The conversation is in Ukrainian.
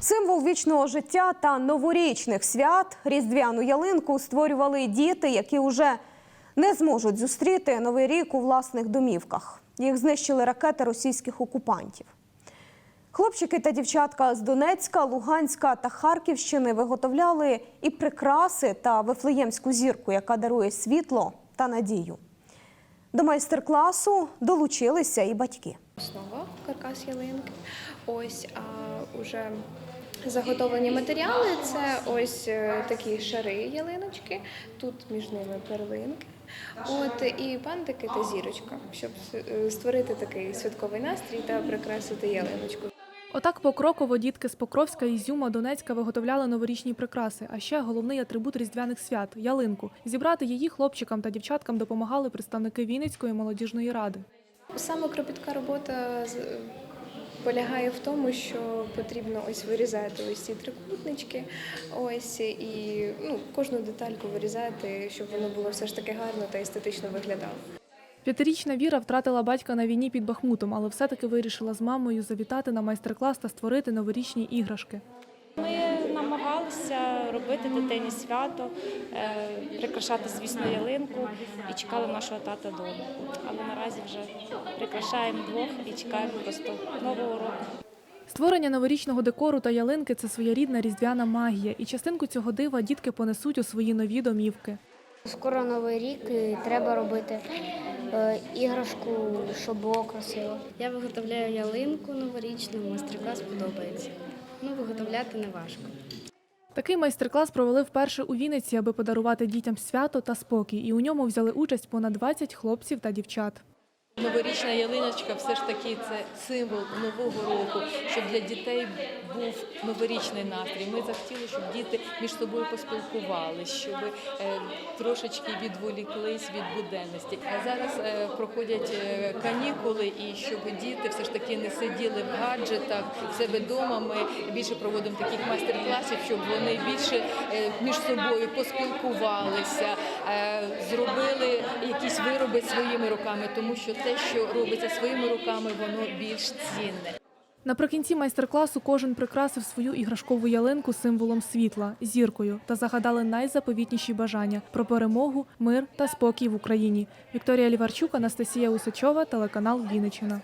Символ вічного життя та новорічних свят різдвяну ялинку створювали діти, які вже не зможуть зустріти новий рік у власних домівках. Їх знищили ракети російських окупантів. Хлопчики та дівчатка з Донецька, Луганська та Харківщини виготовляли і прикраси та вифлеємську зірку, яка дарує світло та надію. До майстер-класу долучилися і батьки. Основа каркас ялинки. Ось а уже заготовлені матеріали це ось е, такі шари ялиночки, тут між ними перлинки. От і пантики та зірочка, щоб е, створити такий святковий настрій та прикрасити ялиночку. Отак покроково дітки з Покровська, Ізюма, Донецька виготовляли новорічні прикраси, а ще головний атрибут різдвяних свят ялинку. Зібрати її хлопчикам та дівчаткам допомагали представники Вінницької молодіжної ради. Саме кропітка робота полягає в тому, що потрібно ось вирізати ось ці трикутнички, ось і ну, кожну детальку вирізати, щоб воно було все ж таки гарно та естетично виглядало. П'ятирічна Віра втратила батька на війні під Бахмутом, але все-таки вирішила з мамою завітати на майстер-клас та створити новорічні іграшки. Ми намагалися робити дитині свято, е, прикрашати, звісно, ялинку і чекали нашого тата вдома. Але наразі вже прикрашаємо двох і чекаємо просто нового року. Створення новорічного декору та ялинки це своєрідна різдвяна магія, і частинку цього дива дітки понесуть у свої нові домівки. Скоро новий рік і треба робити е, іграшку, щоб було красиво. Я виготовляю ялинку новорічну, майстер-клас подобається. Ну, виготовляти не важко. Такий майстер-клас провели вперше у Вінниці, аби подарувати дітям свято та спокій, і у ньому взяли участь понад 20 хлопців та дівчат. Новорічна ялиночка все ж таки це символ нового року, щоб для дітей був новорічний настрій. Ми захотіли, щоб діти між собою поспілкувалися, щоб е, трошечки відволіклись від буденності. А зараз е, проходять е, канікули, і щоб діти все ж таки не сиділи в гаджетах в себе вдома. Ми більше проводимо таких майстер-класів, щоб вони більше між собою поспілкувалися, зробили якісь вироби своїми руками, тому що те, що робиться своїми руками, воно більш цінне. Наприкінці майстер-класу кожен прикрасив свою іграшкову ялинку символом світла зіркою та загадали найзаповітніші бажання про перемогу, мир та спокій в Україні. Вікторія Ліварчук, Анастасія Усачова, телеканал Вінниччина.